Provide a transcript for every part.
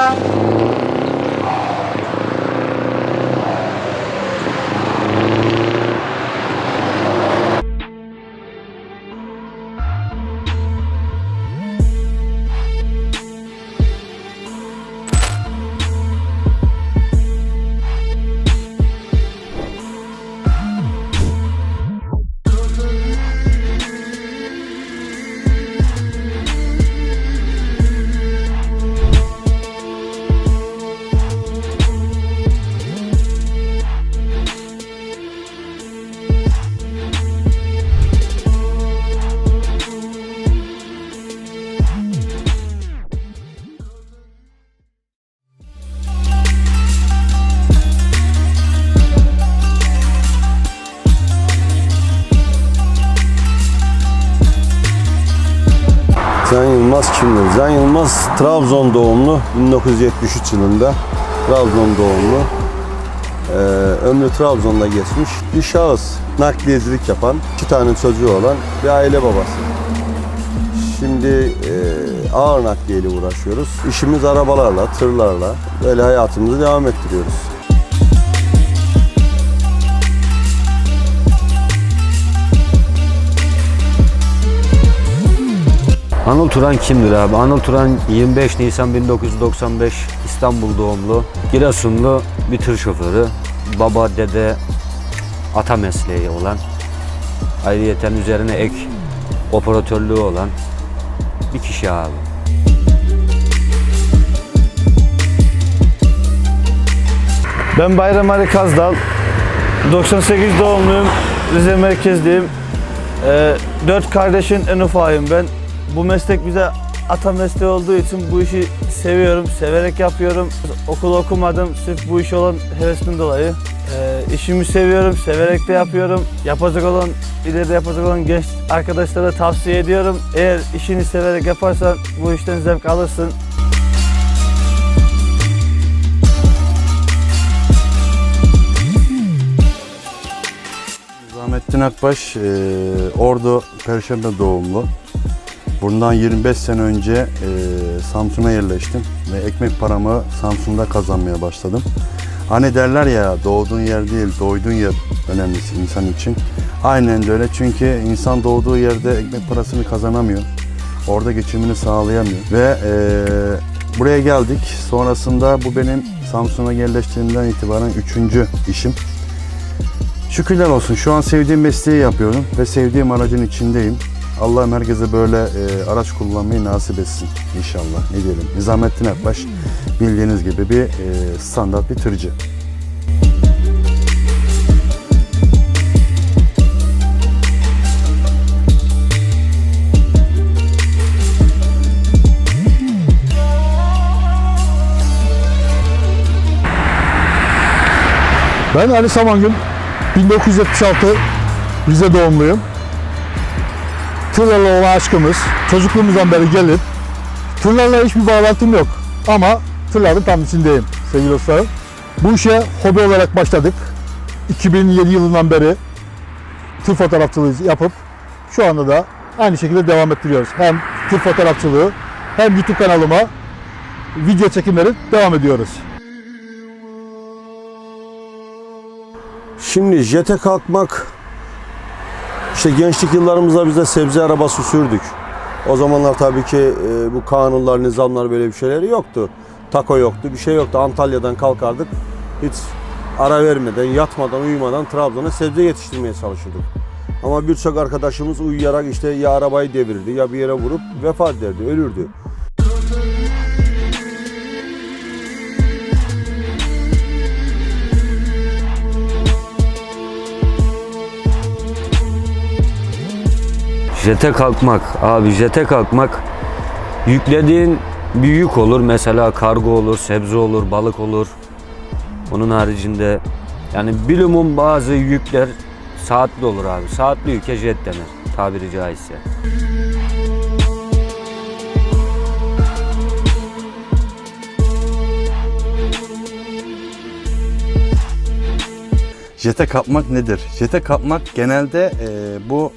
Bye. Can Yılmaz kimdir? Can Yılmaz Trabzon doğumlu. 1973 yılında Trabzon doğumlu. Ee, ömrü Trabzon'da geçmiş bir şahıs. Nakliyecilik yapan, iki tane çocuğu olan bir aile babası. Şimdi e, ağır nakliyeyle uğraşıyoruz. İşimiz arabalarla, tırlarla böyle hayatımızı devam ettiriyoruz. Anıl Turan kimdir abi? Anıl Turan 25 Nisan 1995 İstanbul doğumlu, Giresunlu bir tır şoförü. Baba, dede, ata mesleği olan, ayrıyeten üzerine ek operatörlüğü olan bir kişi abi. Ben Bayram Ali Kazdal. 98 doğumluyum. Rize merkezliyim. Ee, dört kardeşin en ufağıyım ben. Bu meslek bize ata mesleği olduğu için bu işi seviyorum, severek yapıyorum. Okul okumadım sırf bu iş olan hevesimin dolayı. Ee, işimi seviyorum, severek de yapıyorum. Yapacak olan, ileride yapacak olan genç arkadaşlara tavsiye ediyorum. Eğer işini severek yaparsan bu işten zevk alırsın. Rahmettin Akbaş, e, Ordu Perşembe doğumlu. Bundan 25 sene önce e, Samsun'a yerleştim ve ekmek paramı Samsun'da kazanmaya başladım. Hani derler ya doğduğun yer değil, doyduğun yer önemlisi insan için. Aynen de öyle çünkü insan doğduğu yerde ekmek parasını kazanamıyor. Orada geçimini sağlayamıyor. Ve e, buraya geldik. Sonrasında bu benim Samsun'a yerleştiğimden itibaren üçüncü işim. Şükürler olsun şu an sevdiğim mesleği yapıyorum ve sevdiğim aracın içindeyim. Allah herkese böyle e, araç kullanmayı nasip etsin inşallah. Ne diyelim. Nizamettin Akbaş bildiğiniz gibi bir e, standart bir tırcı. Ben Ali Samangül, 1976 Rize doğumluyum. Tırlarla olan aşkımız çocukluğumuzdan beri gelir. Tırlarla hiçbir bağlantım yok ama tırların tam içindeyim sevgili dostlarım. Bu işe hobi olarak başladık. 2007 yılından beri tır fotoğrafçılığı yapıp şu anda da aynı şekilde devam ettiriyoruz. Hem tır fotoğrafçılığı hem YouTube kanalıma video çekimleri devam ediyoruz. Şimdi jete kalkmak işte gençlik yıllarımızda biz de sebze arabası sürdük. O zamanlar tabii ki e, bu kanunlar, nizamlar böyle bir şeyleri yoktu. Tako yoktu, bir şey yoktu. Antalya'dan kalkardık. Hiç ara vermeden, yatmadan, uyumadan Trabzon'a sebze yetiştirmeye çalışırdık. Ama birçok arkadaşımız uyuyarak işte ya arabayı devirirdi ya bir yere vurup vefat ederdi, ölürdü. Jete kalkmak, abi jete kalkmak yüklediğin bir yük olur. Mesela kargo olur, sebze olur, balık olur. Onun haricinde yani bilumun bazı yükler saatli olur abi. Saatli yüke jet denir tabiri caizse. Jete kapmak nedir? Jete kapmak genelde e, bu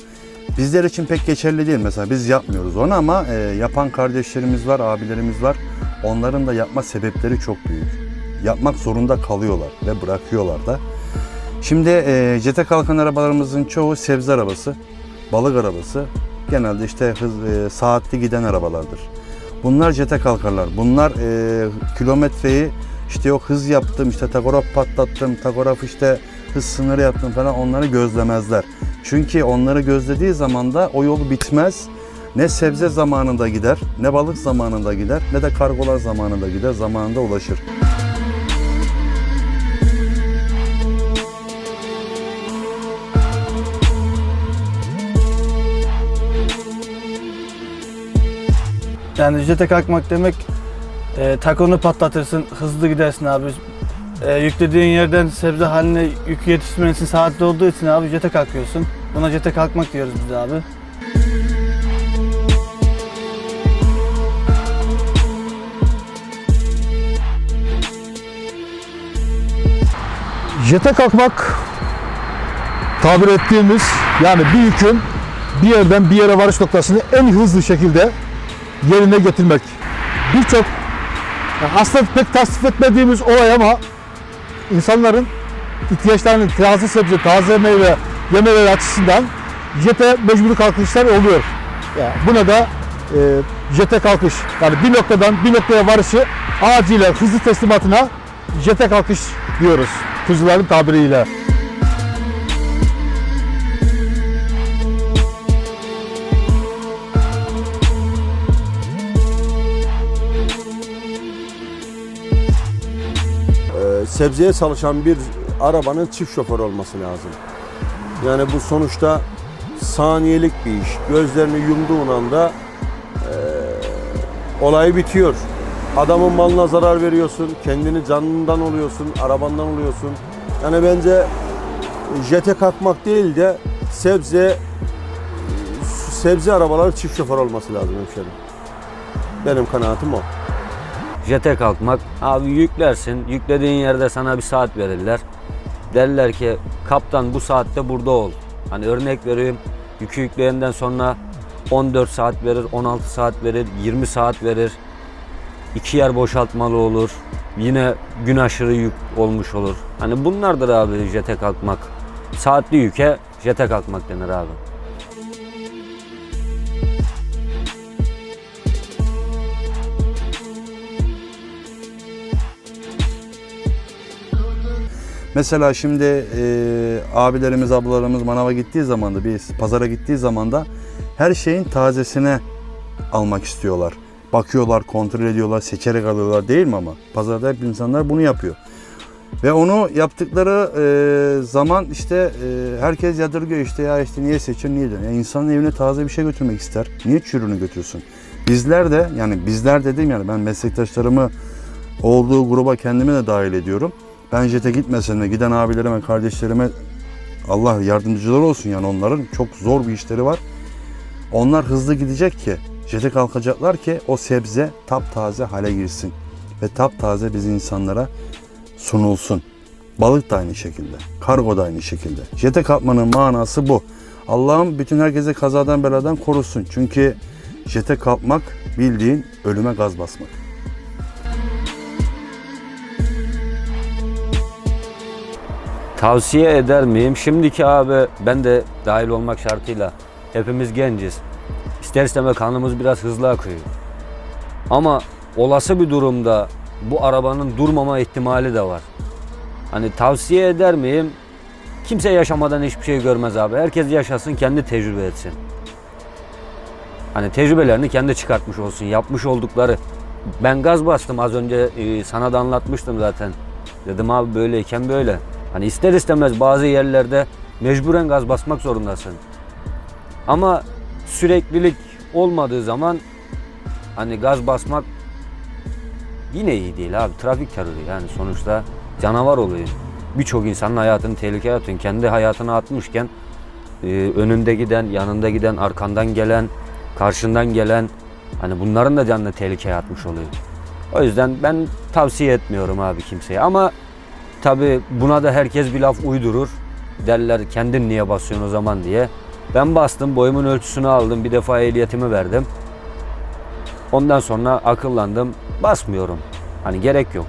bizler için pek geçerli değil. Mesela biz yapmıyoruz onu ama e, yapan kardeşlerimiz var, abilerimiz var. onların da yapma sebepleri çok büyük. Yapmak zorunda kalıyorlar ve bırakıyorlar da. Şimdi e, jete kalkan arabalarımızın çoğu sebze arabası, balık arabası, genelde işte hız, e, saatli giden arabalardır. Bunlar jete kalkarlar. Bunlar e, kilometreyi işte yok hız yaptım, işte takograf patlattım, takograf işte hız sınırı yaptım falan onları gözlemezler. Çünkü onları gözlediği zaman da o yol bitmez. Ne sebze zamanında gider, ne balık zamanında gider, ne de kargolar zamanında gider, zamanında ulaşır. Yani jete kalkmak demek e, takonu patlatırsın, hızlı gidersin abi. E, yüklediğin yerden sebze haline yükü yetiştirmesi saatli olduğu için abi jete kalkıyorsun. Buna jete kalkmak diyoruz biz abi. Jete kalkmak tabir ettiğimiz yani bir yükün bir yerden bir yere varış noktasını en hızlı şekilde yerine getirmek. Birçok aslında pek tasvip etmediğimiz olay ama insanların ihtiyaçlarını taze sebze, taze meyve yemeleri açısından jete mecburi kalkışlar oluyor. Yani buna da e, jete kalkış yani bir noktadan bir noktaya varışı acilen hızlı teslimatına jete kalkış diyoruz kuzuların tabiriyle. Sebzeye çalışan bir arabanın çift şoför olması lazım. Yani bu sonuçta saniyelik bir iş. Gözlerini yumduğun anda eee olay bitiyor. Adamın malına zarar veriyorsun, kendini canından oluyorsun, arabandan oluyorsun. Yani bence jete kalkmak değil de sebze sebze arabaları çift şoför olması lazım hemşerim. Benim kanaatim o. Jete kalkmak. Abi yüklersin. Yüklediğin yerde sana bir saat verirler. Derler ki kaptan bu saatte burada ol. Hani örnek veriyorum. Yükü yükleyenden sonra 14 saat verir, 16 saat verir, 20 saat verir. İki yer boşaltmalı olur. Yine gün aşırı yük olmuş olur. Hani bunlardır abi jete kalkmak. Saatli yüke jete kalkmak denir abi. Mesela şimdi e, abilerimiz, ablalarımız manava gittiği zaman da bir pazara gittiği zaman da her şeyin tazesine almak istiyorlar. Bakıyorlar, kontrol ediyorlar, seçerek alıyorlar değil mi ama? Pazarda hep insanlar bunu yapıyor. Ve onu yaptıkları e, zaman işte e, herkes yadırgıyor işte ya işte niye seçiyor niye diyor. Ya insanın evine taze bir şey götürmek ister. Niye çürünü götürsün? Bizler de yani bizler dedim yani ben meslektaşlarımı olduğu gruba kendimi de dahil ediyorum. Ben jete gitmesem de giden abilerime, kardeşlerime Allah yardımcıları olsun yani onların çok zor bir işleri var. Onlar hızlı gidecek ki, jete kalkacaklar ki o sebze taptaze hale girsin. Ve taptaze biz insanlara sunulsun. Balık da aynı şekilde, kargo da aynı şekilde. Jete kalkmanın manası bu. Allah'ım bütün herkese kazadan beladan korusun. Çünkü jete kalkmak bildiğin ölüme gaz basmak. Tavsiye eder miyim? Şimdiki abi ben de dahil olmak şartıyla hepimiz genciz. İster istemez kanımız biraz hızlı akıyor. Ama olası bir durumda bu arabanın durmama ihtimali de var. Hani tavsiye eder miyim? Kimse yaşamadan hiçbir şey görmez abi. Herkes yaşasın, kendi tecrübe etsin. Hani tecrübelerini kendi çıkartmış olsun. Yapmış oldukları. Ben gaz bastım az önce e, sana da anlatmıştım zaten. Dedim abi böyleyken böyle. Hani ister istemez bazı yerlerde mecburen gaz basmak zorundasın. Ama süreklilik olmadığı zaman hani gaz basmak yine iyi değil abi. Trafik terörü yani sonuçta canavar oluyor. Birçok insanın hayatını tehlikeye atıyorsun. Kendi hayatını atmışken e, önünde giden, yanında giden, arkandan gelen, karşından gelen hani bunların da canını tehlikeye atmış oluyor. O yüzden ben tavsiye etmiyorum abi kimseye ama tabi buna da herkes bir laf uydurur. Derler kendin niye basıyorsun o zaman diye. Ben bastım, boyumun ölçüsünü aldım, bir defa ehliyetimi verdim. Ondan sonra akıllandım. Basmıyorum. Hani gerek yok.